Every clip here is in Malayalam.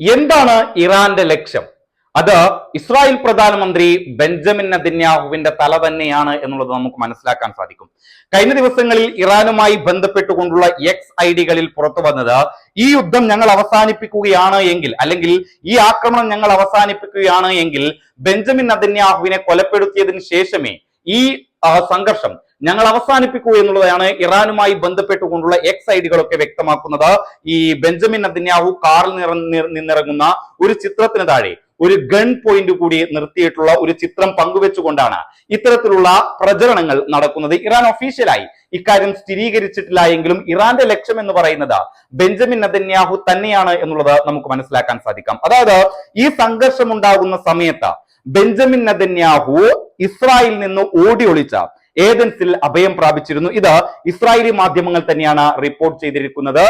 എന്താണ് ഇറാന്റെ ലക്ഷ്യം? അത് ഇസ്രായേൽ പ്രധാനമന്ത്രി ബെഞ്ചമിൻ നദിന്യാഹുവിന്റെ തല തന്നെയാണ് എന്നുള്ളത് നമുക്ക് മനസ്സിലാക്കാൻ സാധിക്കും. കഴിഞ്ഞ ദിവസങ്ങളിൽ ഇറാനുമായി ബന്ധപ്പെട്ടുകൊണ്ടുള്ള എക്സ് ഐ ഡികളിൽ പുറത്തു വന്നത് ഈ യുദ്ധം ഞങ്ങൾ അവസാനിപ്പിക്കുകയാണ് എങ്കിൽ അല്ലെങ്കിൽ ഈ ആക്രമണം ഞങ്ങൾ അവസാനിപ്പിക്കുകയാണ് എങ്കിൽ ബെഞ്ചമിൻ നദിന്യാഹുവിനെ കൊലപ്പെടുത്തിയതിന് ശേഷമേ ഈ സംഘർഷം ഞങ്ങൾ അവസാനിപ്പിക്കൂ എന്നുള്ളതാണ് ഇറാനുമായി ബന്ധപ്പെട്ടുകൊണ്ടുള്ള എക്സ് ഐഡികളൊക്കെ വ്യക്തമാക്കുന്നത്. ഈ ബെഞ്ചമിൻ നദിന്യാഹു കാറിൽ നിറ- നിന്നിറങ്ങുന്ന ഒരു ചിത്രത്തിന് താഴെ ഒരു ഗൺ പോയിന്റ് കൂടി നിർത്തിയിട്ടുള്ള ഒരു ചിത്രം പങ്കുവെച്ചുകൊണ്ടാണ് ഇത്തരത്തിലുള്ള പ്രചരണങ്ങൾ നടക്കുന്നത്. ഇറാൻ ഒഫീഷ്യലായി ഇക്കാര്യം സ്ഥിരീകരിച്ചിട്ടില്ല എങ്കിലും ഇറാന്റെ ലക്ഷ്യം എന്ന് പറയുന്നത് ബെഞ്ചമിൻ നദന്യാഹു തന്നെയാണ് എന്നുള്ളത് നമുക്ക് മനസ്സിലാക്കാൻ സാധിക്കാം. അതായത് ഈ സംഘർഷം ഉണ്ടാകുന്ന സമയത്ത് ബെഞ്ചമിൻ നദന്യാഹു ഇസ്രായേലിൽ നിന്ന് ഓടി ഏതൻസിൽ അഭയം പ്രാപിച്ചിരുന്നു? ഇത് ഇസ്രായേലി മാധ്യമങ്ങൾ തന്നെയാണ് റിപ്പോർട്ട് ചെയ്തിരിക്കുന്നത്.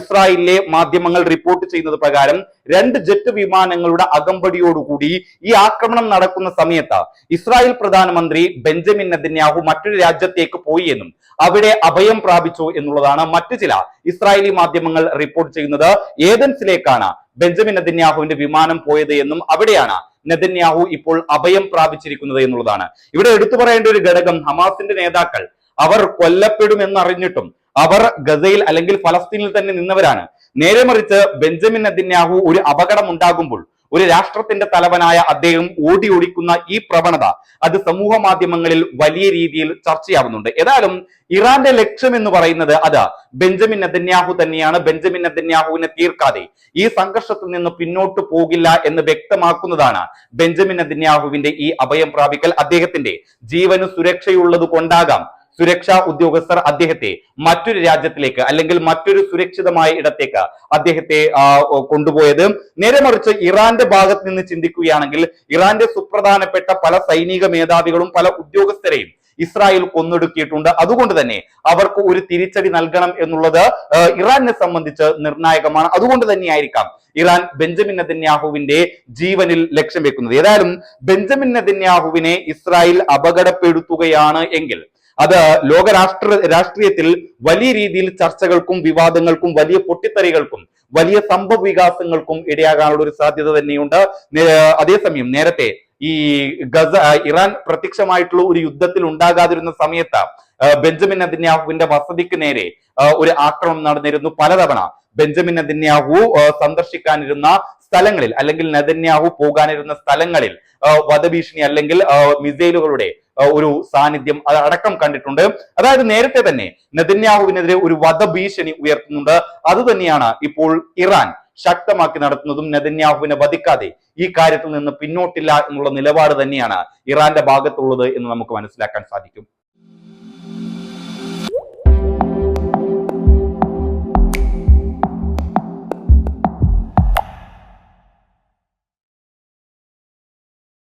ഇസ്രായേലിലെ മാധ്യമങ്ങൾ റിപ്പോർട്ട് ചെയ്യുന്നത് പ്രകാരം രണ്ട് ജെറ്റ് വിമാനങ്ങളുടെ അകമ്പടിയോടുകൂടി ഈ ആക്രമണം നടക്കുന്ന സമയത്ത് ഇസ്രായേൽ പ്രധാനമന്ത്രി ബെഞ്ചമിൻ നെതന്യാഹു മറ്റൊരു രാജ്യത്തേക്ക് പോയി എന്നും അവിടെ അഭയം പ്രാപിച്ചു എന്നുള്ളതാണ് മറ്റു ചില ഇസ്രായേലി മാധ്യമങ്ങൾ റിപ്പോർട്ട് ചെയ്യുന്നത് ഏതൻസിലേക്കാണ്? ബെഞ്ചമിൻ നെതന്യാഹുവിന്റെ വിമാനം പോയത് എന്നും അവിടെയാണ് നെതന്യാഹു ഇപ്പോൾ അഭയം പ്രാപിച്ചിരിക്കുന്നത് എന്നുള്ളതാണ്. ഇവിടെ എടുത്തു പറയേണ്ട ഒരു ഘടകം ഹമാസിന്റെ നേതാക്കൾ. അവർ കൊല്ലപ്പെടുമെന്നറിഞ്ഞിട്ടും അവർ ഗസയിൽ അല്ലെങ്കിൽ ഫലസ്തീനിൽ തന്നെ നിന്നവരാണ്. നേരെ മറിച്ച് ബെഞ്ചമിൻ നെതന്യാഹു ഒരു അപകടം ഉണ്ടാകുമ്പോൾ ഒരു രാഷ്ട്രത്തിന്റെ തലവനായ അദ്ദേഹം ഓടി ഓടിക്കുന്ന ഈ പ്രവണത അത് സമൂഹ മാധ്യമങ്ങളിൽ വലിയ രീതിയിൽ ചർച്ചയാവുന്നുണ്ട്. ഏതായാലും ഇറാന്റെ ലക്ഷ്യം എന്ന് പറയുന്നത് അത് ബെഞ്ചമിൻ നെതന്യാഹു തന്നെയാണ്. ബെഞ്ചമിൻ നെതന്യാഹുവിനെ തീർക്കാതെ ഈ സംഘർഷത്തിൽ നിന്ന് പിന്നോട്ട് പോകില്ല എന്ന് വ്യക്തമാക്കുന്നതാണ് ബെഞ്ചമിൻ നെതന്യാഹുവിന്റെ ഈ അഭയം പ്രാപിക്കൽ. അദ്ദേഹത്തിന്റെ ജീവന് സുരക്ഷയുള്ളത് കൊണ്ടാകാം സുരക്ഷാ ഉദ്യോഗസ്ഥർ അദ്ദേഹത്തെ മറ്റൊരു രാജ്യത്തിലേക്ക് അല്ലെങ്കിൽ മറ്റൊരു സുരക്ഷിതമായ ഇടത്തേക്ക് അദ്ദേഹത്തെ കൊണ്ടുപോയത്. നേരെ മറിച്ച് ഇറാന്റെ ഭാഗത്ത് നിന്ന് ചിന്തിക്കുകയാണെങ്കിൽ ഇറാന്റെ സുപ്രധാനപ്പെട്ട പല സൈനിക മേധാവികളും പല ഉദ്യോഗസ്ഥരെയും ഇസ്രായേൽ കൊന്നൊടുക്കിയിട്ടുണ്ട്. അതുകൊണ്ട് തന്നെ അവർക്ക് ഒരു തിരിച്ചടി നൽകണം എന്നുള്ളത് ഇറാനെ സംബന്ധിച്ച് നിർണായകമാണ്. അതുകൊണ്ട് തന്നെയായിരിക്കാം ഇറാൻ ബെഞ്ചമിൻ നെതന്യാഹുവിന്റെ ജീവനിൽ ലക്ഷ്യം വെക്കുന്നത്. ഏതായാലും ബെഞ്ചമിൻ നെതന്യാഹുവിനെ ഇസ്രായേൽ അപകടപ്പെടുത്തുകയാണ് എങ്കിൽ അത് ലോക രാഷ്ട്ര രാഷ്ട്രീയത്തിൽ വലിയ രീതിയിൽ ചർച്ചകൾക്കും വിവാദങ്ങൾക്കും വലിയ പൊട്ടിത്തെറികൾക്കും വലിയ സംഭവ വികാസങ്ങൾക്കും ഇടയാകാനുള്ള ഒരു സാധ്യത തന്നെയുണ്ട്. അതേസമയം നേരത്തെ ഈ ഗസ ഇറാൻ പ്രത്യക്ഷമായിട്ടുള്ള ഒരു യുദ്ധത്തിൽ ഉണ്ടാകാതിരുന്ന സമയത്ത് ബെഞ്ചമിൻ നെതന്യാഹുവിന്റെ വസതിക്ക് നേരെ ഒരു ആക്രമണം നടന്നിരുന്നു. പലതവണ ബെഞ്ചമിൻ നെതന്യാഹു ആ, സന്ദർശിക്കാനിരുന്ന സ്ഥലങ്ങളിൽ അല്ലെങ്കിൽ നദന്യാഹു പോകാനിരുന്ന സ്ഥലങ്ങളിൽ വധഭീഷണി അല്ലെങ്കിൽ മിസൈലുകളുടെ ഒരു സാന്നിധ്യം അത് അടക്കം കണ്ടിട്ടുണ്ട്. അതായത് നേരത്തെ തന്നെ നെതന്യാഹുവിനെതിരെ ഒരു വധഭീഷണി ഉയർത്തുന്നുണ്ട്. അത് തന്നെയാണ് ഇപ്പോൾ ഇറാൻ ശക്തമാക്കി നടത്തുന്നതും നെതന്യാഹുവിനെ വധിക്കാതെ ഈ കാര്യത്തിൽ നിന്ന് പിന്നോട്ടില്ല എന്നുള്ള നിലപാട് തന്നെയാണ് ഇറാന്റെ ഭാഗത്തുള്ളത് എന്ന് നമുക്ക് മനസ്സിലാക്കാൻ സാധിക്കും.